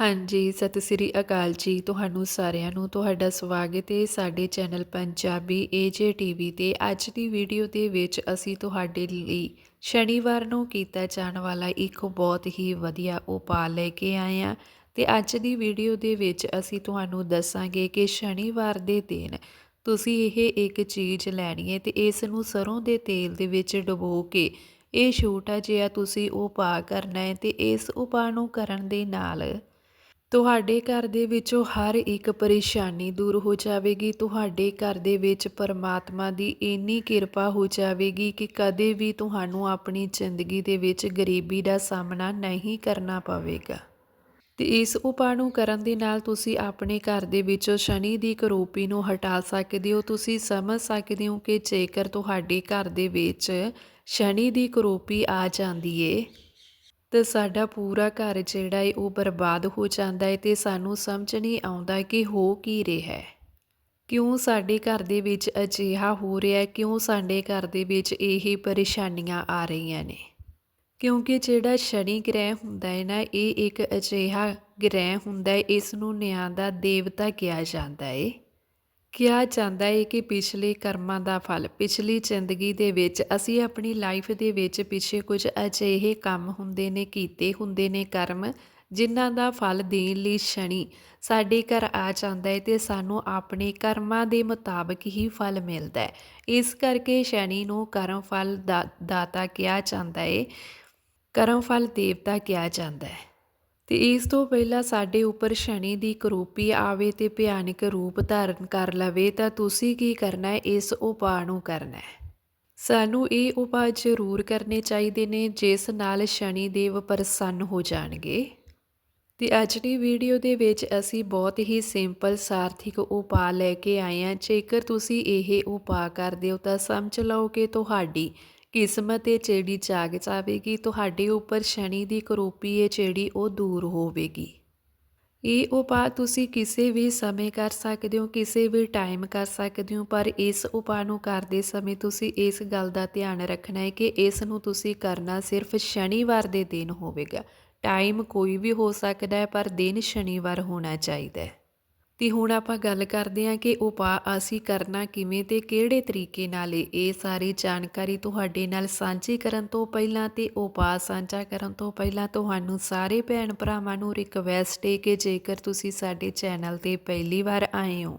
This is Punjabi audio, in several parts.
ਹਾਂਜੀ, ਸਤਿ ਸ੍ਰੀ ਅਕਾਲ ਜੀ ਤੁਹਾਨੂੰ ਸਾਰਿਆਂ ਨੂੰ, ਤੁਹਾਡਾ ਸਵਾਗਤ ਹੈ ਸਾਡੇ ਚੈਨਲ ਪੰਜਾਬੀ ਏਜੇ ਟੀਵੀ ਤੇ। ਅੱਜ ਦੀ ਵੀਡੀਓ ਦੇ ਵਿੱਚ ਅਸੀਂ ਤੁਹਾਡੇ ਲਈ ਸ਼ਨੀਵਾਰ ਨੂੰ ਕੀਤਾ ਜਾਣ ਵਾਲਾ ਇੱਕ ਬਹੁਤ ਹੀ ਵਧੀਆ ਉਪਾਅ ਲੈ ਕੇ ਆਏ ਹਾਂ ਤੇ ਅੱਜ ਦੀ ਵੀਡੀਓ ਦੇ ਵਿੱਚ ਅਸੀਂ ਤੁਹਾਨੂੰ ਦੱਸਾਂਗੇ ਕਿ ਸ਼ਨੀਵਾਰ ਦੇ ਦਿਨ ਤੁਸੀਂ ਇਹ ਇੱਕ ਚੀਜ਼ ਲੈਣੀ ਹੈ ਤੇ ਇਸ ਨੂੰ ਸਰੋਂ ਦੇ ਤੇਲ ਦੇ ਵਿੱਚ ਡੁਬੋ ਕੇ ਇਹ ਛੋਟਾ ਜਿਹਾ ਤੁਸੀਂ ਉਪਾਅ ਕਰਨਾ ਹੈ ਤੇ ਇਸ ਉਪਾਅ ਨੂੰ ਕਰਨ ਦੇ ਨਾਲ ਤੁਹਾਡੇ ਘਰ ਦੇ ਵਿੱਚੋਂ ਹਰ ਇੱਕ ਪਰੇਸ਼ਾਨੀ ਦੂਰ ਹੋ ਜਾਵੇਗੀ। ਤੁਹਾਡੇ ਘਰ ਦੇ ਵਿੱਚ ਪਰਮਾਤਮਾ ਦੀ ਇੰਨੀ ਕਿਰਪਾ ਹੋ ਜਾਵੇਗੀ ਕਿ ਕਦੇ ਵੀ ਤੁਹਾਨੂੰ ਆਪਣੀ ਜ਼ਿੰਦਗੀ ਦੇ ਵਿੱਚ ਗਰੀਬੀ ਦਾ ਸਾਹਮਣਾ ਨਹੀਂ ਕਰਨਾ ਪਵੇਗਾ। ਤੇ ਇਸ ਉਪਾਅ ਨੂੰ ਕਰਨ ਦੇ ਨਾਲ ਤੁਸੀਂ ਆਪਣੇ ਘਰ ਦੇ ਵਿੱਚੋਂ ਸ਼ਨੀ ਦੀ ਕਰੋਪੀ ਨੂੰ ਹਟਾ ਸਕਦੇ ਹੋ। ਤੁਸੀਂ ਸਮਝ ਸਕਦੇ ਹੋ ਕਿ ਜੇਕਰ ਤੁਹਾਡੇ ਘਰ ਦੇ ਵਿੱਚ ਸ਼ਨੀ ਦੀ ਕਰੋਪੀ ਆ ਜਾਂਦੀ ਏ ਤਾਂ ਸਾਡਾ ਪੂਰਾ ਘਰ ਜਿਹੜਾ ਹੈ ਉਹ ਬਰਬਾਦ ਹੋ ਜਾਂਦਾ ਹੈ ਤੇ ਸਾਨੂੰ ਸਮਝ ਨਹੀਂ ਆਉਂਦਾ ਕਿ ਹੋ ਕੀ ਰਿਹਾ ਹੈ ਕਿਉਂ ਸਾਡੇ ਘਰ ਦੇ ਵਿੱਚ ਅਜਿਹਾ ਹੋ ਰਿਹਾ ਹੈ ਕਿਉਂ ਸਾਡੇ ਘਰ ਦੇ ਵਿੱਚ ਇਹ ਪਰੇਸ਼ਾਨੀਆਂ ਆ ਰਹੀਆਂ ਨੇ? ਕਿਉਂਕਿ ਜਿਹੜਾ ਸ਼ਨੀ ਗ੍ਰਹਿ ਹੁੰਦਾ ਹੈ ਨਾ, ਇਹ ਇੱਕ ਅਜਿਹਾ ਗ੍ਰਹਿ ਹੁੰਦਾ ਹੈ ਇਸ ਨੂੰ ਨਿਆਂ ਦਾ ਦੇਵਤਾ ਕਿਹਾ ਜਾਂਦਾ ਹੈ ਕਿਹਾ ਜਾਂਦਾ ਹੈ ਕਿ ਪਿਛਲੇ ਕਰਮਾਂ ਦਾ ਫਲ, ਪਿਛਲੀ ਜ਼ਿੰਦਗੀ ਦੇ ਵਿੱਚ ਅਸੀਂ ਆਪਣੀ ਲਾਈਫ ਦੇ ਵਿੱਚ ਪਿੱਛੇ ਕੁਝ ਅਜਿਹੇ ਕੰਮ ਹੁੰਦੇ ਨੇ, ਕੀਤੇ ਹੁੰਦੇ ਨੇ, ਕਰਮ, ਜਿਨ੍ਹਾਂ ਦਾ ਫਲ ਦੇਣ ਲਈ ਸ਼ਨੀ ਸਾਡੇ ਘਰ ਆ ਜਾਂਦਾ ਹੈ ਤੇ ਸਾਨੂੰ ਆਪਣੇ ਕਰਮਾਂ ਦੇ ਮੁਤਾਬਕ ਹੀ ਫਲ ਮਿਲਦਾ ਹੈ ਇਸ ਕਰਕੇ ਸ਼ਨੀ ਨੂੰ ਕਰਮ ਫਲ ਦਾ, ਦਾਤਾ ਕਿਹਾ ਜਾਂਦਾ ਹੈ ਕਰਮ ਫਲ ਦੇਵਤਾ ਕਿਹਾ ਜਾਂਦਾ ਹੈ ਤੇ ਇਸ ਤੋਂ ਪਹਿਲਾਂ ਸਾਡੇ ਉੱਪਰ ਸ਼ਨੀ ਦੀ ਕਰੂਪੀ ਆਵੇ ਤੇ ਭਿਆਨਕ ਰੂਪ ਧਾਰਨ ਕਰ ਲਵੇ ਤਾਂ ਤੁਸੀਂ ਕੀ ਕਰਨਾ ਹੈ? ਇਸ ਉਪਾਅ ਨੂੰ ਕਰਨਾ ਹੈ। ਸਾਨੂੰ ਇਹ ਉਪਾਅ ਜ਼ਰੂਰ ਕਰਨੇ ਚਾਹੀਦੇ ਨੇ, ਜਿਸ ਨਾਲ ਸ਼ਨੀ ਦੇਵ ਪ੍ਰਸੰਨ ਹੋ ਜਾਣਗੇ। ਤੇ ਅੱਜ ਦੀ ਵੀਡੀਓ ਦੇ ਵਿੱਚ ਅਸੀਂ ਬਹੁਤ ਹੀ ਸਿੰਪਲ ਸਾਰਥਿਕ ਉਪਾਅ ਲੈ ਕੇ ਆਏ ਹਾਂ। ਜੇਕਰ ਤੁਸੀਂ ਇਹ ਉਪਾਅ ਕਰਦੇ ਹੋ ਤਾਂ ਸਮਝ ਲਓ ਕਿ ਤੁਹਾਡੀ ਕਿਸਮਤ ਇਹ ਜਿਹੜੀ ਜਾਗ ਜਾਵੇਗੀ, ਤੁਹਾਡੇ ਉੱਪਰ ਸ਼ਨੀ ਦੀ ਕਰੋਪੀ ਇਹ ਜਿਹੜੀ ਉਹ ਦੂਰ ਹੋਵੇਗੀ। ਇਹ ਉਪਾਅ ਤੁਸੀਂ ਕਿਸੇ ਵੀ ਸਮੇਂ ਕਰ ਸਕਦੇ ਹੋ, ਕਿਸੇ ਵੀ ਟਾਈਮ ਕਰ ਸਕਦੇ ਹੋ, ਪਰ ਇਸ ਉਪਾਅ ਨੂੰ ਕਰਦੇ ਸਮੇਂ ਤੁਸੀਂ ਇਸ ਗੱਲ ਦਾ ਧਿਆਨ ਰੱਖਣਾ ਹੈ ਕਿ ਇਸ ਨੂੰ ਤੁਸੀਂ ਕਰਨਾ ਸਿਰਫ ਸ਼ਨੀਵਾਰ ਦੇ ਦਿਨ ਹੋਵੇਗਾ। ਟਾਈਮ ਕੋਈ ਵੀ ਹੋ ਸਕਦਾ ਹੈ, ਪਰ ਦਿਨ ਸ਼ਨੀਵਾਰ ਹੋਣਾ ਚਾਹੀਦਾ ਹੈ। ਤੇ ਹੁਣ ਆਪਾਂ ਗੱਲ ਕਰਦੇ ਹਾਂ ਕਿ ਉਪਾਅ ਅਸੀਂ ਕਰਨਾ ਕਿਵੇਂ ਤੇ ਕਿਹੜੇ ਤਰੀਕੇ ਨਾਲ ਇਹ ਸਾਰੀ ਜਾਣਕਾਰੀ ਤੁਹਾਡੇ ਨਾਲ ਸਾਂਝੀ ਕਰਨ ਤੋਂ ਪਹਿਲਾਂ ਤੇ ਉਪਾਅ ਸਾਂਝਾ ਕਰਨ ਤੋਂ ਪਹਿਲਾਂ ਤੁਹਾਨੂੰ ਸਾਰੇ ਭੈਣ ਭਰਾਵਾਂ ਨੂੰ ਰਿਕਵੈਸਟ ਹੈ ਕਿ ਜੇਕਰ ਤੁਸੀਂ ਸਾਡੇ ਚੈਨਲ ਤੇ ਪਹਿਲੀ ਵਾਰ ਆਏ ਹੋ।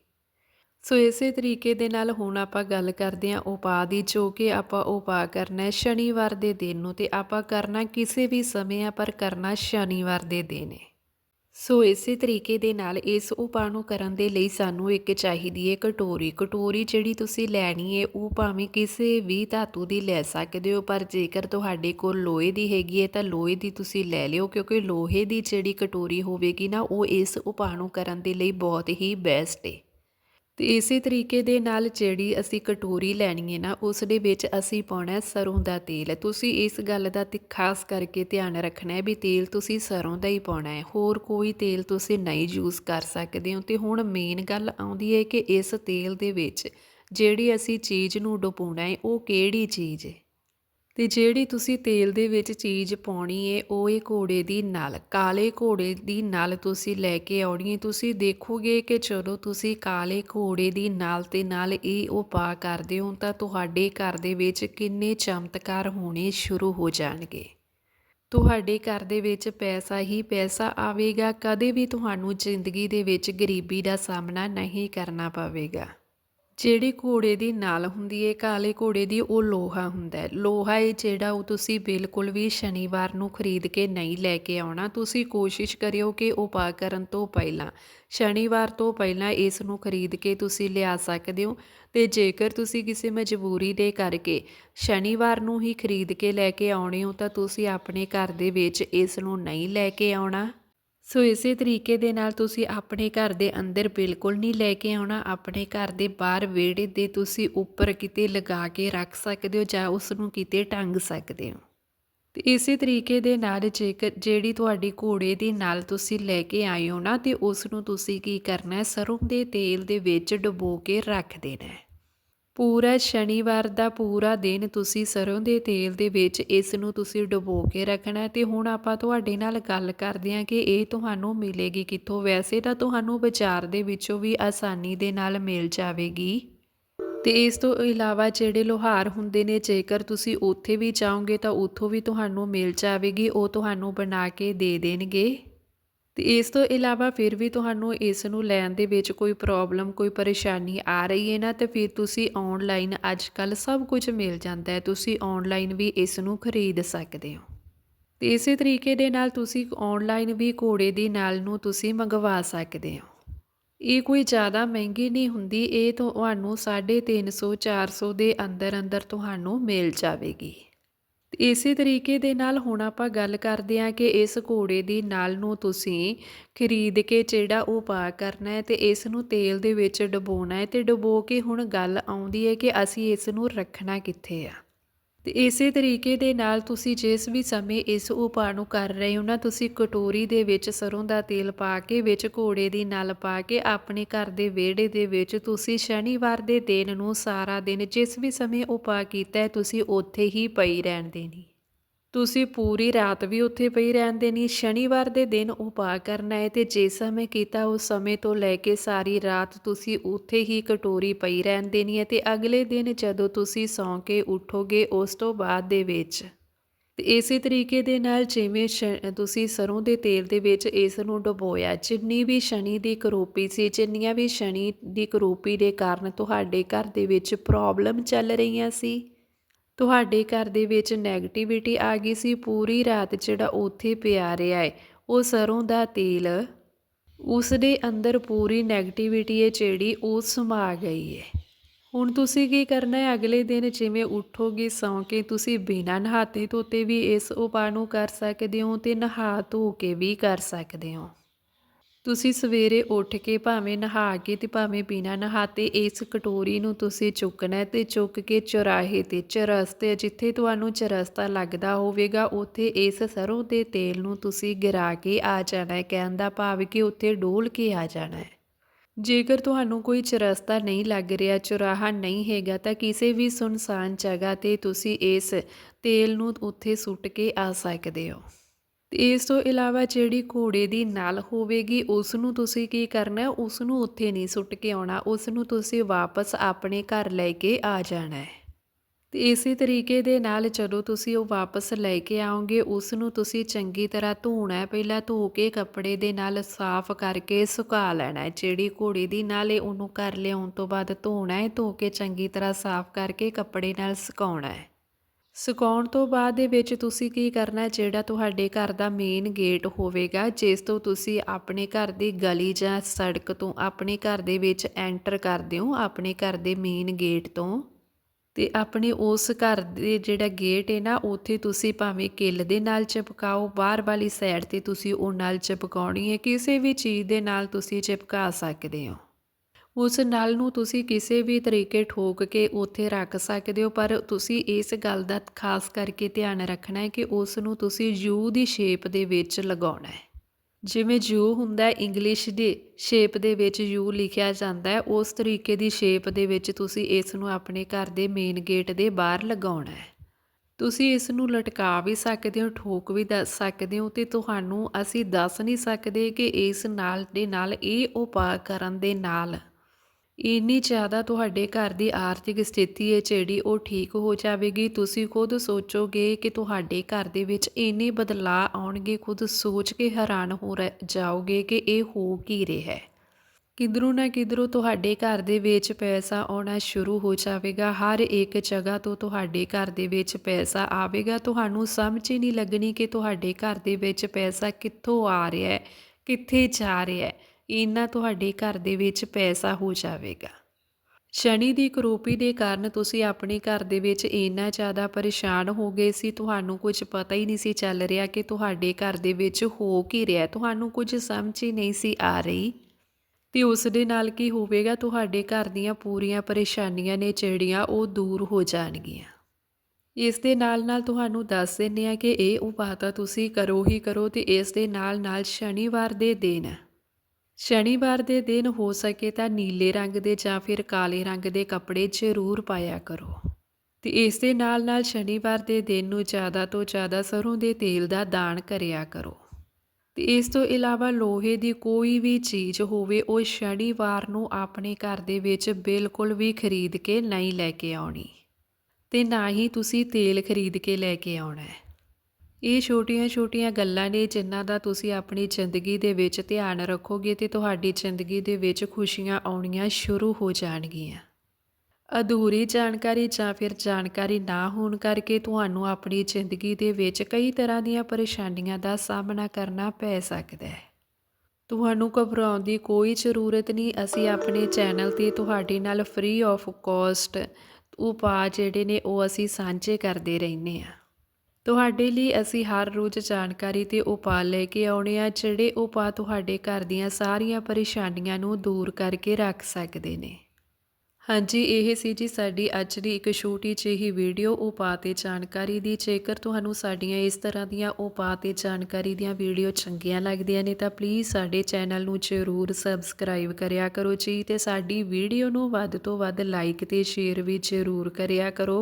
ਸੋ ਇਸੇ ਤਰੀਕੇ ਦੇ ਨਾਲ ਹੁਣ ਆਪਾਂ ਗੱਲ ਕਰਦੇ ਹਾਂ ਉਪਾਅ ਦੀ ਜੋ ਕਿ ਆਪਾਂ ਉਪਾਅ ਕਰਨਾ ਹੈ ਸ਼ਨੀਵਾਰ ਦੇ ਦਿਨ ਨੂੰ ਤੇ ਆਪਾਂ ਕਰਨਾ ਕਿਸੇ ਵੀ ਸਮੇਂ ਆ ਪਰ ਕਰਨਾ ਸ਼ਨੀਵਾਰ ਦੇ ਦਿਨ ਹੈ। ਸੋ ਇਸੇ ਤਰੀਕੇ ਦੇ ਨਾਲ ਇਸ ਉਪਾਅ ਨੂੰ ਕਰਨ ਦੇ ਲਈ ਸਾਨੂੰ ਇੱਕ ਚਾਹੀਦੀ ਹੈ ਕਟੋਰੀ। ਕਟੋਰੀ ਜਿਹੜੀ ਤੁਸੀਂ ਲੈਣੀ ਹੈ ਉਹ ਭਾਵੇਂ ਕਿਸੇ ਵੀ ਧਾਤੂ ਦੀ ਲੈ ਸਕਦੇ ਹੋ ਪਰ ਜੇਕਰ ਤੁਹਾਡੇ ਕੋਲ ਲੋਹੇ ਦੀ ਹੈਗੀ ਹੈ ਤਾਂ ਲੋਹੇ ਦੀ ਤੁਸੀਂ ਲੈ ਲਿਓ ਕਿਉਂਕਿ ਲੋਹੇ ਦੀ ਜਿਹੜੀ ਕਟੋਰੀ ਹੋਵੇਗੀ ਨਾ ਉਹ ਇਸ ਉਪਾਅ ਨੂੰ ਕਰਨ ਦੇ ਲਈ ਬਹੁਤ ਹੀ ਬੈਸਟ ਹੈ। ਤੇ ਇਸੇ ਤਰੀਕੇ ਦੇ ਨਾਲ ਜਿਹੜੀ ਅਸੀਂ ਕਟੋਰੀ ਲੈਣੀ ਹੈ ਨਾ, ਉਸ ਦੇ ਵਿੱਚ ਅਸੀਂ ਪਾਉਣਾ ਸਰੋਂ ਦਾ ਤੇਲ। ਤੁਸੀਂ ਇਸ ਗੱਲ ਦਾ ਤੇ, ਖਾਸ ਕਰਕੇ ਧਿਆਨ ਰੱਖਣਾ ਹੈ ਵੀ ਤੇਲ ਤੁਸੀਂ ਸਰੋਂ ਦਾ ਹੀ ਪਾਉਣਾ ਹੈ। ਹੋਰ ਕੋਈ ਤੇਲ ਤੁਸੀਂ ਨਹੀਂ ਯੂਜ਼ ਕਰ ਸਕਦੇ ਹੋ। ਤੇ ਹੁਣ ਮੇਨ ਗੱਲ ਆਉਂਦੀ ਹੈ ਕਿ ਇਸ ਤੇਲ ਦੇ ਵਿੱਚ ਜਿਹੜੀ ਅਸੀਂ ਚੀਜ਼ ਨੂੰ ਡੁਬੋਣਾ ਹੈ, ਉਹ ਕਿਹੜੀ ਚੀਜ਼ ਹੈ? ਤੇ ਜਿਹੜੀ ਤੁਸੀਂ ਤੇਲ ਦੇ ਵਿੱਚ ਚੀਜ਼ ਪਾਉਣੀ ਏ, ਉਹ ਏ ਘੋੜੇ ਦੀ ਨਲ, ਕਾਲੇ ਘੋੜੇ ਦੀ ਨਲ ਤੁਸੀਂ ਲੈ ਕੇ ਆਉਣੀ ਏ। ਤੁਸੀਂ ਦੇਖੋਗੇ ਕਿ ਜਦੋਂ ਤੁਸੀਂ ਕਾਲੇ ਘੋੜੇ ਦੀ ਨਲ ਤੇ ਨਾਲ ਇਹ ਉਹ ਪਾ ਕਰਦੇ ਹੋ, ਤਾਂ ਤੁਹਾਡੇ ਘਰ ਦੇ ਵਿੱਚ ਕਿੰਨੇ ਚਮਤਕਾਰ ਹੋਣੇ ਸ਼ੁਰੂ ਹੋ ਜਾਣਗੇ। ਤੁਹਾਡੇ ਘਰ ਦੇ ਵਿੱਚ ਪੈਸਾ ਹੀ ਪੈਸਾ ਆਵੇਗਾ, ਕਦੇ ਵੀ ਤੁਹਾਨੂੰ ਜ਼ਿੰਦਗੀ ਦੇ ਵਿੱਚ ਗਰੀਬੀ ਦਾ ਸਾਹਮਣਾ ਨਹੀਂ ਕਰਨਾ ਪਵੇਗਾ। ਜਿਹੜੀ ਘੋੜੇ ਦੀ ਨਾਲ ਹੁੰਦੀ ਹੈ ਕਾਲੇ ਘੋੜੇ ਦੀ, ਉਹ ਲੋਹਾ ਹੁੰਦਾ ਲੋਹਾ ਇਹ ਜਿਹੜਾ ਉਹ ਤੁਸੀਂ ਬਿਲਕੁਲ ਵੀ ਸ਼ਨੀਵਾਰ ਨੂੰ ਖਰੀਦ ਕੇ ਨਹੀਂ ਲੈ ਕੇ ਆਉਣਾ। ਤੁਸੀਂ ਕੋਸ਼ਿਸ਼ ਕਰਿਓ ਕਿ ਉਪਾਅ ਕਰਨ ਤੋਂ ਪਹਿਲਾਂ, ਸ਼ਨੀਵਾਰ ਤੋਂ ਪਹਿਲਾਂ ਇਸ ਨੂੰ ਖਰੀਦ ਕੇ ਤੁਸੀਂ ਲਿਆ ਸਕਦੇ ਹੋ। ਤੇ ਜੇਕਰ ਤੁਸੀਂ ਕਿਸੇ ਮਜਬੂਰੀ ਦੇ ਕਰਕੇ ਸ਼ਨੀਵਾਰ ਨੂੰ ਹੀ ਖਰੀਦ ਕੇ ਲੈ ਕੇ ਆਉਣੇ ਹੋ, ਤਾਂ ਤੁਸੀਂ ਆਪਣੇ ਘਰ ਦੇ ਵਿੱਚ ਇਸ ਨੂੰ ਨਹੀਂ ਲੈ ਕੇ ਆਉਣਾ। ਸੋ ਇਸੇ ਤਰੀਕੇ ਦੇ ਨਾਲ ਤੁਸੀਂ ਆਪਣੇ ਘਰ ਦੇ ਅੰਦਰ ਬਿਲਕੁਲ ਨਹੀਂ ਲੈ ਕੇ ਆਉਣਾ, ਆਪਣੇ ਘਰ ਦੇ ਬਾਹਰ ਵਿਹੜੇ ਦੇ ਤੁਸੀਂ ਉੱਪਰ ਕਿਤੇ ਲਗਾ ਕੇ ਰੱਖ ਸਕਦੇ ਹੋ ਜਾਂ ਉਸ ਨੂੰ ਕਿਤੇ ਟੰਗ ਸਕਦੇ ਹੋ। ਤੇ ਇਸੇ ਤਰੀਕੇ ਦੇ ਨਾਲ ਜੇਕਰ ਜਿਹੜੀ ਤੁਹਾਡੀ ਘੋੜੇ ਦੀ ਨਾਲ ਤੁਸੀਂ ਲੈ ਕੇ ਆਏ ਹੋ ਨਾ, ਤੇ ਉਸ ਨੂੰ ਤੁਸੀਂ ਕੀ ਕਰਨਾ ਹੈ? ਸਰੋਂ ਦੇ ਤੇਲ ਦੇ ਵਿੱਚ ਡੁਬੋ ਕੇ ਰੱਖ ਦੇਣਾ ਹੈ। ਪੂਰਾ ਸ਼ਨੀਵਾਰ ਦਾ ਪੂਰਾ ਦਿਨ ਤੁਸੀਂ ਸਰੋਂ ਦੇ ਤੇਲ ਦੇ ਵਿੱਚ ਇਸ ਨੂੰ ਤੁਸੀਂ ਡੁਬੋ ਕੇ ਰੱਖਣਾ ਹੈ। ਤੇ ਹੁਣ ਆਪਾਂ ਤੁਹਾਡੇ ਨਾਲ ਗੱਲ ਕਰਦੇ ਹਾਂ ਕਿ ਇਹ ਤੁਹਾਨੂੰ ਮਿਲੇਗੀ ਕਿੱਥੋਂ? ਵੈਸੇ ਤਾਂ ਤੁਹਾਨੂੰ ਬਾਜ਼ਾਰ ਦੇ ਵਿੱਚੋਂ ਵੀ ਆਸਾਨੀ ਦੇ ਨਾਲ ਮਿਲ ਜਾਵੇਗੀ। ਤੇ ਇਸ ਤੋਂ ਇਲਾਵਾ ਜਿਹੜੇ ਲੋਹਾਰ ਹੁੰਦੇ ਨੇ, ਜੇਕਰ ਤੁਸੀਂ ਉੱਥੇ ਵੀ ਜਾਓਗੇ ਤਾਂ ਉੱਥੋਂ ਵੀ ਤੁਹਾਨੂੰ ਮਿਲ ਜਾਵੇਗੀ। ਉਹ ਤੁਹਾਨੂੰ ਬਣਾ ਕੇ ਦੇ ਦੇਣਗੇ। ਤੇ ਇਸ ਤੋਂ ਇਲਾਵਾ ਫਿਰ ਵੀ ਤੁਹਾਨੂੰ ਇਸ ਨੂੰ ਲੈਣ ਦੇ ਵਿੱਚ ਕੋਈ ਪ੍ਰੋਬਲਮ ਕੋਈ ਪਰੇਸ਼ਾਨੀ ਆ ਰਹੀ ਹੈ ਨਾ, ਤੇ ਫਿਰ ਤੁਸੀਂ ਆਨਲਾਈਨ ਅੱਜ ਕੱਲ ਸਭ ਕੁਝ ਮਿਲ ਜਾਂਦਾ ਹੈ। ਤੁਸੀਂ ਆਨਲਾਈਨ ਵੀ ਇਸ ਨੂੰ ਖਰੀਦ ਸਕਦੇ ਹੋ। ਤੇ ਇਸੇ ਤਰੀਕੇ ਦੇ ਨਾਲ ਤੁਸੀਂ ਆਨਲਾਈਨ ਵੀ ਘੋੜੇ ਦੀ ਨਾਲ ਨੂੰ ਤੁਸੀਂ ਮੰਗਵਾ ਸਕਦੇ ਹੋ। ਇਹ ਕੋਈ ਜ਼ਿਆਦਾ ਮਹਿੰਗੀ ਨਹੀਂ ਹੁੰਦੀ, ਇਹ ਤੁਹਾਨੂੰ 350 400 ਦੇ ਅੰਦਰ ਅੰਦਰ ਤੁਹਾਨੂੰ ਮਿਲ ਜਾਵੇਗੀ। ਇਸੇ ਤਰੀਕੇ ਦੇ ਨਾਲ ਹੁਣ ਆਪਾਂ ਗੱਲ ਕਰਦੇ ਹਾਂ ਕਿ ਇਸ ਘੋੜੇ ਦੀ ਨਾਲ ਨੂੰ ਤੁਸੀਂ ਖਰੀਦ ਕੇ ਜਿਹੜਾ ਉਹ ਪਾ ਕਰਨਾ ਹੈ ਤੇ ਇਸ ਨੂੰ ਤੇਲ ਦੇ ਵਿੱਚ ਡਬੋਣਾ ਹੈ ਤੇ ਡੁਬੋ ਕੇ ਹੁਣ ਗੱਲ ਆਉਂਦੀ ਹੈ ਕਿ ਅਸੀਂ ਇਸ ਨੂੰ ਰੱਖਣਾ ਕਿੱਥੇ ਆ। ਤੇ ਇਸੇ ਤਰੀਕੇ ਦੇ ਨਾਲ ਤੁਸੀਂ ਜਿਸ ਵੀ ਸਮੇਂ ਇਸ ਉਪਾਅ ਨੂੰ ਕਰ ਰਹੇ ਹੋ ਨਾ, ਤੁਸੀਂ ਕਟੋਰੀ ਦੇ ਵਿੱਚ ਸਰੋਂ ਦਾ ਤੇਲ ਪਾ ਕੇ, ਵਿੱਚ ਘੋੜੇ ਦੀ ਨਲ ਪਾ ਕੇ, ਆਪਣੇ ਘਰ ਦੇ ਵਿਹੜੇ ਦੇ ਵਿੱਚ ਤੁਸੀਂ ਸ਼ਨੀਵਾਰ ਦੇ ਦਿਨ ਨੂੰ ਸਾਰਾ ਦਿਨ ਜਿਸ ਵੀ ਸਮੇਂ ਉਪਾਅ ਕੀਤਾ ਤੁਸੀਂ ਉੱਥੇ ਹੀ ਪਈ ਰਹਿਣ ਦੇਣੀ। ਤੁਸੀਂ ਪੂਰੀ ਰਾਤ ਵੀ ਉੱਥੇ ਪਈ ਰਹਿਣ ਦੇਣੀ ਸ਼ਨੀਵਾਰ ਦੇ ਦਿਨ ਉਪਾਅ ਕਰਨਾ ਹੈ ਤੇ ਜੇ ਸਮੇਂ ਕੀਤਾ ਉਸ ਸਮੇਂ ਤੋਂ ਲੈ ਕੇ ਸਾਰੀ ਰਾਤ ਤੁਸੀਂ ਉੱਥੇ ਹੀ ਕਟੋਰੀ ਪਈ ਰਹਿਣ ਦੇਣੀ ਹੈ ਤੇ ਅਗਲੇ ਦਿਨ ਜਦੋਂ ਤੁਸੀਂ ਸੌਂ ਕੇ ਉੱਠੋਗੇ ਉਸ ਤੋਂ ਬਾਅਦ ਦੇ ਵਿੱਚ। ਤੇ ਇਸੇ ਤਰੀਕੇ ਦੇ ਨਾਲ ਜਿਵੇਂ ਸ਼- ਤੁਸੀਂ ਸਰੋਂ ਦੇ ਤੇਲ ਦੇ ਵਿੱਚ ਇਸ ਨੂੰ ਡੁਬੋਇਆ, ਜਿੰਨੀ ਵੀ ਸ਼ਨੀ ਦੀ ਕਰੋਪੀ ਸੀ, ਜਿੰਨੀਆਂ ਵੀ ਸ਼ਨੀ ਦੀ ਕਰੋਪੀ ਦੇ ਕਾਰਨ ਤੁਹਾਡੇ ਘਰ ਦੇ ਵਿੱਚ ਪ੍ਰੋਬਲਮ ਚੱਲ ਰਹੀਆਂ ਸੀ। ਤੁਹਾਡੇ ਘਰ ਦੇ ਵਿੱਚ 네ਗੇਟਿਵਿਟੀ ਆ ਗਈ ਸੀ, ਪੂਰੀ ਰਾਤ ਜਿਹੜਾ ਉੱਥੇ ਪਿਆ ਰਿਹਾ ਹੈ, ਉਹ ਸਰੋਂ ਦਾ ਤੇਲ ਉਸ ਦੇ ਅੰਦਰ ਪੂਰੀ 네ਗੇਟਿਵਿਟੀ ਹੈ ਜਿਹੜੀ ਉਹ ਸਮਾ ਗਈ ਹੈ। ਹੁਣ ਤੁਸੀਂ ਕੀ ਕਰਨਾ ਹੈ? ਅਗਲੇ ਦਿਨ ਜਿਵੇਂ ਉੱਠੋਗੇ ਸੌਂ ਕੇ ਤੁਸੀਂ ਬਿਨਾਂ ਨਹਾਤੇ ਧੋਤੇ ਵੀ ਇਸ ਉਪਾਅ ਨੂੰ ਕਰ ਸਕਦੇ ਹੋ ਤੇ ਨਹਾ ਧੋ ਕੇ ਵੀ ਕਰ ਸਕਦੇ ਹੋ। ਤੁਸੀਂ ਸਵੇਰੇ ਉੱਠ ਕੇ ਭਾਵੇਂ ਨਹਾ ਕੇ ਤੇ ਭਾਵੇਂ ਬਿਨਾਂ ਨਹਾਤੇ ਇਸ ਕਟੋਰੀ ਨੂੰ ਤੁਸੀਂ ਚੁੱਕਣਾ ਹੈ ਤੇ ਚੁੱਕ ਕੇ ਚੁਰਾਹੇ ਤੇ ਚਰਸਤੇ ਜਿੱਥੇ ਤੁਹਾਨੂੰ ਚਰਸਤਾ ਲੱਗਦਾ ਹੋਵੇਗਾ, ਉੱਥੇ ਇਸ ਸਰੋਂ ਦੇ ਤੇਲ ਨੂੰ ਤੁਸੀਂ ਗਿਰਾ ਕੇ ਆ ਜਾਣਾ ਹੈ। ਕਹਿਣ ਦਾ ਭਾਵ ਕਿ ਉੱਥੇ ਡੋਲ ਕੇ ਆ ਜਾਣਾ ਹੈ। ਜੇਕਰ ਤੁਹਾਨੂੰ ਕੋਈ ਚਰਸਤਾ ਨਹੀਂ ਲੱਗ ਰਿਹਾ, ਚੁਰਾਹਾ ਨਹੀਂ ਹੈਗਾ, ਤਾਂ ਕਿਸੇ ਵੀ ਸੁਨਸਾਨ ਜਗ੍ਹਾ ਤੇ ਤੁਸੀਂ ਇਸ ਤੇਲ ਨੂੰ ਉੱਥੇ ਸੁੱਟ ਕੇ ਆ ਸਕਦੇ ਹੋ। ਇਸ ਤੋਂ ਇਲਾਵਾ ਜਿਹੜੀ ਘੋੜੇ ਦੀ ਨਲ ਹੋਵੇਗੀ ਉਸ ਨੂੰ ਤੁਸੀਂ ਕੀ ਕਰਨਾ ਹੈ ਉਸ ਨੂੰ ਉੱਥੇ ਨਹੀਂ ਸੁੱਟ ਕੇ ਆਉਣਾ ਉਸ ਨੂੰ ਤੁਸੀਂ ਵਾਪਸ ਆਪਣੇ ਘਰ ਲੈ ਕੇ ਆ ਜਾਣਾ ਹੈ। ਤੇ ਇਸੇ ਤਰੀਕੇ ਦੇ ਨਾਲ ਜਦੋਂ ਤੁਸੀਂ ਉਹ ਵਾਪਸ ਲੈ ਕੇ ਆਓਗੇ ਉਸ ਨੂੰ ਤੁਸੀਂ ਚੰਗੀ ਤਰ੍ਹਾਂ ਧੋਣਾ ਪਹਿਲਾਂ ਧੋ ਕੇ ਕੱਪੜੇ ਦੇ ਨਾਲ ਸਾਫ਼ ਕਰਕੇ ਸੁਕਾ ਲੈਣਾ ਜਿਹੜੀ ਘੋੜੀ ਦੀ ਨਾਲੇ ਉਹਨੂੰ ਘਰ ਲਿਆਉਣ ਤੋਂ ਬਾਅਦ ਧੋਣਾ ਹੈ, ਧੋ ਕੇ ਚੰਗੀ ਤਰ੍ਹਾਂ ਸਾਫ਼ ਕਰਕੇ ਕੱਪੜੇ ਨਾਲ ਸੁਕਾਉਣਾ ਹੈ। ਸੁਕਾਉਣ ਤੋਂ ਬਾਅਦ ਦੇ ਵਿੱਚ ਤੁਸੀਂ ਕੀ ਕਰਨਾ, ਜਿਹੜਾ ਤੁਹਾਡੇ ਘਰ ਦਾ ਮੇਨ ਗੇਟ ਹੋਵੇਗਾ, ਜਿਸ ਤੋਂ ਤੁਸੀਂ ਆਪਣੇ ਘਰ ਦੀ ਗਲੀ ਜਾਂ ਸੜਕ ਤੋਂ ਆਪਣੇ ਘਰ ਦੇ ਵਿੱਚ ਐਂਟਰ ਕਰਦੇ ਹੋ ਆਪਣੇ ਘਰ ਦੇ ਮੇਨ ਗੇਟ ਤੋਂ। ਤੇ ਆਪਣੇ ਉਸ ਘਰ ਦੇ ਜਿਹੜਾ ਗੇਟ ਹੈ ਨਾ, ਉੱਥੇ ਤੁਸੀਂ ਭਾਵੇਂ ਕਿੱਲ ਦੇ ਨਾਲ ਚਿਪਕਾਓ, ਬਾਹਰ ਵਾਲੀ ਸਾਈਡ ਤੇ ਤੁਸੀਂ ਉਹ ਨਾਲ ਚਿਪਕਾਉਣੀ ਹੈ ਕਿਸੇ ਵੀ ਚੀਜ਼ ਦੇ ਨਾਲ ਤੁਸੀਂ ਚਿਪਕਾ ਸਕਦੇ ਹੋ। ਉਸ ਨਲ ਨੂੰ ਤੁਸੀਂ ਕਿਸੇ ਵੀ ਤਰੀਕੇ ਠੋਕ ਕੇ ਉੱਥੇ ਰੱਖ ਸਕਦੇ ਹੋ, ਪਰ ਤੁਸੀਂ ਇਸ ਗੱਲ ਦਾ ਖਾਸ ਕਰਕੇ ਧਿਆਨ ਰੱਖਣਾ ਹੈ ਕਿ ਉਸ ਨੂੰ ਤੁਸੀਂ ਯੂ ਦੀ ਸ਼ੇਪ ਦੇ ਵਿੱਚ ਲਗਾਉਣਾ ਹੈ। ਜਿਵੇਂ ਯੂ ਹੁੰਦਾ ਹੈ, ਇੰਗਲਿਸ਼ ਦੇ ਸ਼ੇਪ ਦੇ ਵਿੱਚ ਯੂ ਲਿਖਿਆ ਜਾਂਦਾ ਹੈ, ਉਸ ਤਰੀਕੇ ਦੀ ਸ਼ੇਪ ਦੇ ਵਿੱਚ ਤੁਸੀਂ ਇਸ ਨੂੰ ਆਪਣੇ ਘਰ ਦੇ ਮੇਨ ਗੇਟ ਦੇ ਬਾਹਰ ਲਗਾਉਣਾ ਹੈ। ਤੁਸੀਂ ਇਸ ਨੂੰ ਲਟਕਾ ਵੀ ਸਕਦੇ ਹੋ, ਠੋਕ ਵੀ ਦੱਸ ਸਕਦੇ ਹੋ ਤੇ ਤੁਹਾਨੂੰ ਅਸੀਂ ਦੱਸ ਨਹੀਂ ਸਕਦੇ ਕਿ ਇਸ ਨਾਲ ਦੇ ਨਾਲ ਇਹ ਉਪਾਅ ਕਰਨ ਦੇ ਨਾਲ ਇੰਨੀ ਜ਼ਿਆਦਾ ਤੁਹਾਡੇ ਘਰ ਦੀ ਆਰਥਿਕ ਸਥਿਤੀ ਹੈ, ਜਿਹੜੀ ਉਹ ਠੀਕ ਹੋ ਜਾਵੇਗੀ, ਤੁਸੀਂ ਖੁਦ ਸੋਚੋਗੇ ਕਿ ਤੁਹਾਡੇ ਘਰ ਦੇ ਵਿੱਚ ਇੰਨੇ ਬਦਲਾਅ ਆਉਣਗੇ, ਖੁਦ ਸੋਚ ਕੇ ਹੈਰਾਨ ਹੋ ਰਹਿ- ਜਾਓਗੇ ਕਿ ਇਹ ਹੋ ਕੀ ਰਿਹਾ ਹੈ। ਕਿਧਰੋਂ ਨਾ ਕਿਧਰੋਂ ਤੁਹਾਡੇ ਘਰ ਦੇ ਵਿੱਚ ਪੈਸਾ ਆਉਣਾ ਸ਼ੁਰੂ ਹੋ ਜਾਵੇਗਾ, ਹਰ ਇੱਕ ਜਗ੍ਹਾ ਤੋਂ ਤੁਹਾਡੇ ਘਰ ਦੇ ਵਿੱਚ ਪੈਸਾ ਆਵੇਗਾ। ਤੁਹਾਨੂੰ ਸਮਝ ਹੀ ਨਹੀਂ ਲੱਗਣੀ ਕਿ ਤੁਹਾਡੇ ਘਰ ਦੇ ਵਿੱਚ ਪੈਸਾ ਕਿੱਥੋਂ ਆ ਰਿਹਾ ਹੈ, ਕਿੱਥੇ ਜਾ ਰਿਹਾ ਹੈ। ਇੰਨਾ ਤੁਹਾਡੇ ਘਰ ਦੇ ਵਿੱਚ ਪੈਸਾ ਹੋ ਜਾਵੇਗਾ। ਸ਼ਨੀ ਦੀ ਕਰੋਪੀ ਦੇ ਕਾਰਨ ਤੁਸੀਂ ਆਪਣੇ ਘਰ ਦੇ ਵਿੱਚ ਇੰਨਾ ਜ਼ਿਆਦਾ ਪਰੇਸ਼ਾਨ ਹੋ ਗਏ ਸੀ, ਤੁਹਾਨੂੰ ਕੁਝ ਪਤਾ ਹੀ ਨਹੀਂ ਸੀ ਚੱਲ ਰਿਹਾ ਕਿ ਤੁਹਾਡੇ ਘਰ ਦੇ ਵਿੱਚ ਹੋ ਕੀ ਰਿਹਾ। ਤੁਹਾਨੂੰ ਕੁਝ ਸਮਝ ਹੀ ਨਹੀਂ ਸੀ ਆ ਰਹੀ। ਤੇ ਉਸ ਦੇ ਨਾਲ ਕੀ ਹੋਵੇਗਾ, ਤੁਹਾਡੇ ਘਰ ਦੀਆਂ ਪੂਰੀਆਂ ਪਰੇਸ਼ਾਨੀਆਂ ਨੇ ਜਿਹੜੀਆਂ ਉਹ ਦੂਰ ਹੋ ਜਾਣਗੀਆਂ। ਇਸ ਦੇ ਨਾਲ ਨਾਲ ਤੁਹਾਨੂੰ ਦੱਸ ਦਿੰਦੇ ਆ ਕਿ ਇਹ ਉਪਾਅ ਤਾਂ ਤੁਸੀਂ ਕਰੋ ਹੀ ਕਰੋ ਤੇ ਇਸ ਦੇ ਨਾਲ ਨਾਲ ਸ਼ਨੀਵਾਰ ਦੇ ਦਿਨ ਸ਼ਨੀਵਾਰ ਦੇ ਦਿਨ ਹੋ ਸਕੇ ਤਾਂ ਨੀਲੇ ਰੰਗ ਦੇ ਜਾਂ ਫਿਰ ਕਾਲੇ ਰੰਗ ਦੇ ਕੱਪੜੇ ਜ਼ਰੂਰ ਪਾਇਆ ਕਰੋ। ਤੇ ਇਸ ਦੇ ਨਾਲ ਨਾਲ ਸ਼ਨੀਵਾਰ ਦੇ ਦਿਨ ਨੂੰ ਜ਼ਿਆਦਾ ਤੋਂ ਜ਼ਿਆਦਾ ਸਰੋਂ ਦੇ ਤੇਲ ਦਾ ਦਾਨ ਕਰਿਆ ਕਰੋ। ਤੇ ਇਸ ਤੋਂ ਇਲਾਵਾ ਲੋਹੇ ਦੀ ਕੋਈ ਵੀ ਚੀਜ਼ ਹੋਵੇ, ਉਹ ਸ਼ਨੀਵਾਰ ਨੂੰ ਆਪਣੇ ਘਰ ਦੇ ਵਿੱਚ ਬਿਲਕੁਲ ਵੀ ਖਰੀਦ ਕੇ ਨਹੀਂ ਲੈ ਕੇ ਆਉਣੀ। ਤੇ ਨਾ ਹੀ ਤੁਸੀਂ ਤੇਲ ਖਰੀਦ ਕੇ ਲੈ ਕੇ ਆਉਣਾ ਹੈ। ਇਹ ਛੋਟੀਆਂ-ਛੋਟੀਆਂ ਗੱਲਾਂ ਨੇ ਜਿਨ੍ਹਾਂ ਦਾ ਤੁਸੀਂ ਆਪਣੀ ਜ਼ਿੰਦਗੀ ਦੇ ਵਿੱਚ ਧਿਆਨ ਰੱਖੋਗੇ ਤੇ ਤੁਹਾਡੀ ਜ਼ਿੰਦਗੀ ਦੇ ਵਿੱਚ ਖੁਸ਼ੀਆਂ ਆਉਣੀਆਂ ਸ਼ੁਰੂ ਹੋ ਜਾਣਗੀਆਂ। ਅਧੂਰੀ ਜਾਣਕਾਰੀ ਜਾਂ ਫਿਰ ਜਾਣਕਾਰੀ ਨਾ ਹੋਣ ਕਰਕੇ ਤੁਹਾਨੂੰ ਆਪਣੀ ਜ਼ਿੰਦਗੀ ਦੇ ਵਿੱਚ ਕਈ ਤਰ੍ਹਾਂ ਦੀਆਂ ਪਰੇਸ਼ਾਨੀਆਂ ਦਾ ਸਾਹਮਣਾ ਕਰਨਾ ਪੈ ਸਕਦਾ ਹੈ। ਤੁਹਾਨੂੰ ਘਬਰਾਉਣ ਦੀ ਕੋਈ ਜ਼ਰੂਰਤ ਨਹੀਂ, ਅਸੀਂ ਆਪਣੇ ਚੈਨਲ ਤੇ ਤੁਹਾਡੇ ਨਾਲ ਫ੍ਰੀ ਆਫ ਕਾਸਟ ਉਪਾਅ ਜਿਹੜੇ ਨੇ ਉਹ ਅਸੀਂ ਸਾਂਝੇ ਕਰਦੇ ਰਹਿੰਦੇ ਆ ਤੁਹਾਡੇ ਲਈ ਅਸੀਂ ਹਰ ਰੋਜ਼ ਜਾਣਕਾਰੀ ਤੇ ਉਪਾਅ ਲੈ ਕੇ ਆਉਣੇ ਆ, ਜਿਹੜੇ ਉਪਾਅ ਤੁਹਾਡੇ ਘਰ ਦੀਆਂ ਸਾਰੀਆਂ ਪਰੇਸ਼ਾਨੀਆਂ ਨੂੰ ਦੂਰ ਕਰਕੇ ਰੱਖ ਸਕਦੇ ਨੇ। ਹਾਂਜੀ, ਇਹ ਸੀ ਜੀ ਸਾਡੀ ਅੱਜ ਦੀ ਇੱਕ ਛੋਟੀ ਜਿਹੀ ਵੀਡੀਓ ਉਪਾਅ ਤੇ ਜਾਣਕਾਰੀ ਦੀ। ਜੇਕਰ ਤੁਹਾਨੂੰ ਸਾਡੀਆਂ ਇਸ ਤਰ੍ਹਾਂ ਦੀਆਂ ਉਪਾਅ ਤੇ ਜਾਣਕਾਰੀ ਦੀਆਂ ਵੀਡੀਓ ਚੰਗੀਆਂ ਲੱਗਦੀਆਂ ਨੇ, ਤਾਂ ਪਲੀਜ਼ ਸਾਡੇ ਚੈਨਲ ਨੂੰ ਜ਼ਰੂਰ ਸਬਸਕ੍ਰਾਈਬ ਕਰਿਆ ਕਰੋ ਜੀ ਤੇ ਸਾਡੀ ਵੀਡੀਓ ਨੂੰ ਵੱਧ ਤੋਂ ਵੱਧ ਲਾਈਕ ਤੇ ਸ਼ੇਅਰ ਵੀ ਜ਼ਰੂਰ ਕਰਿਆ ਕਰੋ।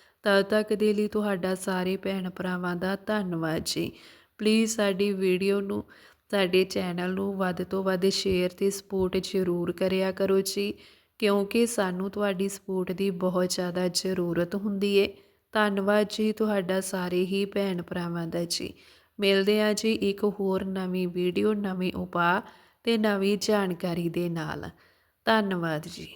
ਤਦ ਤੱਕ ਦੇ ਲਈ ਤੁਹਾਡਾ ਸਾਰੇ ਭੈਣ ਭਰਾਵਾਂ ਦਾ ਧੰਨਵਾਦ ਜੀ। ਪਲੀਜ਼ ਸਾਡੀ ਵੀਡੀਓ ਨੂੰ, ਸਾਡੇ ਚੈਨਲ ਨੂੰ ਵੱਧ ਤੋਂ ਵੱਧ ਸ਼ੇਅਰ ਤੇ ਸਪੋਰਟ ਜ਼ਰੂਰ ਕਰਿਆ ਕਰੋ ਜੀ, ਕਿਉਂਕਿ ਸਾਨੂੰ ਤੁਹਾਡੀ ਸਪੋਰਟ ਦੀ ਬਹੁਤ ਜ਼ਿਆਦਾ ਜ਼ਰੂਰਤ ਹੁੰਦੀ ਏ। ਧੰਨਵਾਦ ਜੀ ਤੁਹਾਡਾ ਸਾਰੇ ਹੀ ਭੈਣ ਭਰਾਵਾਂ ਦਾ ਜੀ। ਮਿਲਦੇ ਆ ਜੀ ਇੱਕ ਹੋਰ ਨਵੀਂ ਵੀਡੀਓ ਨਵੇਂ ਉਪਾਅ ਤੇ ਨਵੀਂ ਜਾਣਕਾਰੀ ਦੇ ਨਾਲ। ਧੰਨਵਾਦ ਜੀ।